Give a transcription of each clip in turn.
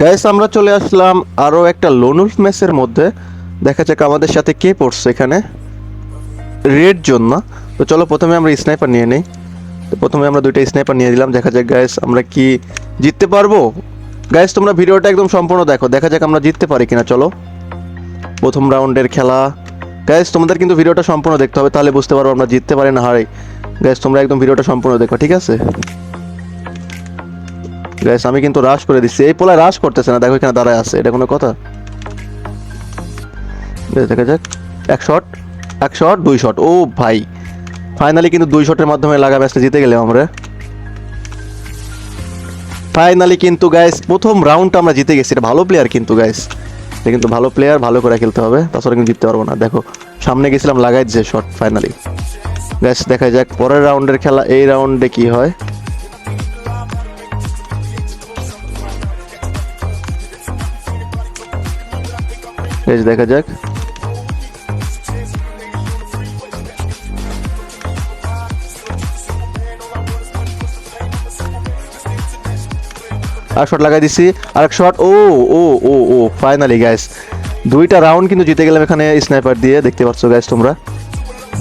Guys আমরা চলে আসলাম আরও একটা লোনুলফ ম্যাচের মধ্যে। দেখা যাক আমাদের সাথে কে পড়ছে এখানে। রেড জোন না? তো চলো প্রথমে আমরা স্নাইপার নিয়ে নেই। তো প্রথমে আমরা দুইটা স্নাইপার নিয়ে দিলাম দেখা যাক গাইস আমরা কি জিততে পারব? গাইস তোমরা ভিডিওটা একদম সম্পূর্ণ দেখো। দেখা যাক আমরা জিততে পারি কিনা, চলো। প্রথম রাউন্ডের খেলা। গাইস তোমাদের কিন্তু ভিডিওটা সম্পূর্ণ দেখতে হবে। তাহলে বুঝতে পারব আমরা জিততে পারি না হারাই গাইস তোমরা একদম ভিডিওটা সম্পূর্ণ দেখো, ঠিক আছে? গাইস আমি কিন্তু রাশ করে দিচ্ছি। এই পোলায় রাশ করতেছে না, দেখো এখানে দাঁড়ায় আছে, এটা কোনো কথা? দেখা যাক। এক শট এক শট দুই শট ও ভাই ফাইনালি কিন্তু দুই শটের মাধ্যমে লাগা ম্যাচটা জিতে গেলাম আমরা। ফাইনালি কিন্তু গাইস প্রথম রাউন্ডটা আমরা জিতে গেছি। এটা ভালো প্লেয়ার কিন্তু গাইস এটা কিন্তু ভালো প্লেয়ার ভালো করে খেলতে হবে। তাছাড়া কিন্তু জিততে পারব না। দেখো, সামনে গেছিলাম লাগাই যে শট ফাইনালি গাইস দেখা যাক, পরের রাউন্ডের খেলা, এই রাউন্ডে কি হয়? বেশ, দেখা যাক। আর শট লাগাই দিছি আর এক শট ও ও ও ও ফাইনালি গ্যাস দুইটা রাউন্ড কিন্তু জিতে গেলাম এখানে স্নাইপার দিয়ে। দেখতে পাচ্ছ গ্যাস তোমরা।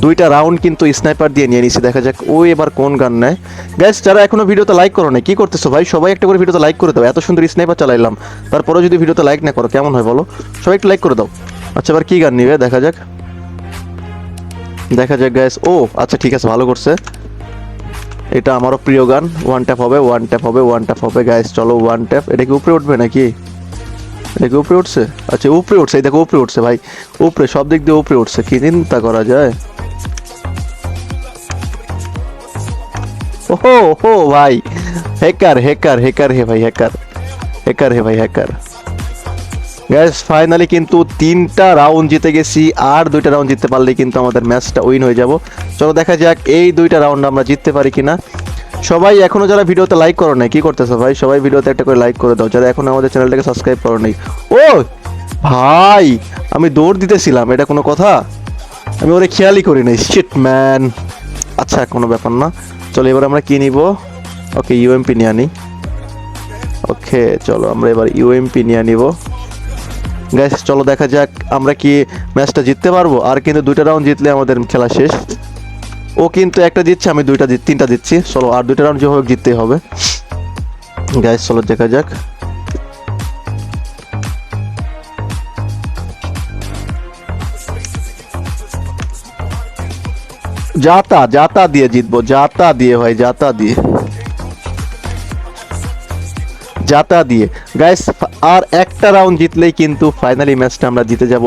দুইটা রাউন্ড কিন্তু স্নাইপার দিয়ে নিয়ে নিছি। দেখা যাক ও এবার কোন গান নেয়। গ্যাস যারা এখনও ভিডিওতে লাইক করো না কি করতেছো ভাই? সবাই একটা করে ভিডিওতে লাইক করে দাও। এত সুন্দর স্নাইপার চালাইলাম। তারপরেও যদি ভিডিওতে লাইক না করো, কেমন হয় বলো? সবাই একটু লাইক করে দাও। আচ্ছা এবার কি গান নিবে? দেখা যাক। দেখা যাক গ্যাস ও আচ্ছা ঠিক আছে, ভালো করছে। এটা আমারও প্রিয় গান। ওয়ান ট্যাপ হবে ওয়ান ট্যাপ হবে ওয়ান ট্যাপ হবে। গ্যাস চলো ওয়ান ট্যাপ এটা কি উপরে উঠবে নাকি? এটা কি উপরে উঠছে? আচ্ছা উপরে উঠছে। এই দেখো, উপরে উঠছে ভাই। উপরে, সব দিক দিয়ে উপরে উঠছে। কি চিন্তা করা যায়? ওহো হো ভাই। হ্যাকার হ্যাকার হ্যাকার হে ভাই হ্যাকার হ্যাকার হে ভাই হ্যাকার গ্যাস ফাইনালি কিন্তু তিনটা রাউন্ড জিতে গেছি, আর দুইটা রাউন্ড জিততে পারলে কিন্তু আমাদের ম্যাচটা উইন হয়ে যাব। চলো দেখা যাক এই দুইটা রাউন্ড আমরা জিততে পারি কিনা। সবাই এখনও যারা ভিডিওতে লাইক করো নাই, কি করতেছো ভাই? সবাই ভিডিওতে একটা করে লাইক করে দাও, যারা এখনও আমাদের চ্যানেলটাকে সাবস্ক্রাইব করো নাই। ও ভাই, আমি দৌড় দিতেছিলাম, এটা কোনো কথা? আমি ওরে খেয়ালই করি নাই। শিট ম্যান আচ্ছা কোনো ব্যাপার না। চলো এবার আমরা কি নিব? ওকে ইউএমপি নিয়ে আনি ওকে চলো আমরা এবার ইউএমপি নিয়ে নিব। গ্যাস চলো দেখা যাক আমরা কি ম্যাচটা জিততে পারব। আর কিন্তু দুইটা রাউন্ড জিতলে আমাদের খেলা শেষ। ও কিন্তু একটা দিচ্ছে, আমি দুইটা তিনটা দিচ্ছি। চলো আর দুইটা রাউন্ড যেভাবে হোক জিততেই হবে। গ্যাস চলো দেখা যাক। যাতা যাতা দিয়ে জিতবো, যাতা দিয়ে ভাই, যাতা দিয়ে। যাতা দিয়ে। গাইস আর একটা রাউন্ড জিতলেই কিন্তু ফাইনালি ম্যাচটা আমরা জিতে যাব।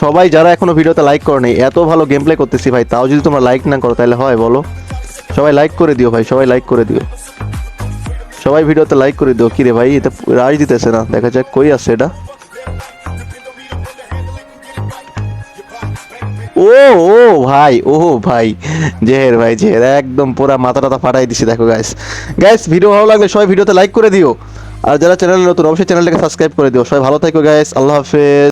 সবাই যারা এখনও ভিডিওতে লাইক করো নাই এত ভালো গেম প্লে করতেছি ভাই, তাও যদি তোমরা লাইক না করো, তাহলে হয়, বলো। সবাই লাইক করে দিও ভাই, সবাই লাইক করে দিও। সবাই ভিডিওতে লাইক করে দিও। কিরে ভাই, এটা রাজ দিতেছে না, দেখা যাক কই আছে এটা। ও ও ভাই ও ভাই, জেহের ভাই, জেহের, একদম পুরা মাথা টাথা ফাটাই দিছি, দেখো গাইস গাইস ভিডিও ভালো লাগলে সবাই ভিডিওতে লাইক করে দিও। আর যারা চ্যানেলে নতুন, অবশ্যই চ্যানেলটাকে সাবস্ক্রাইব করে দিও। সবাই ভালো থাকো গাইস আল্লাহ হাফেজ।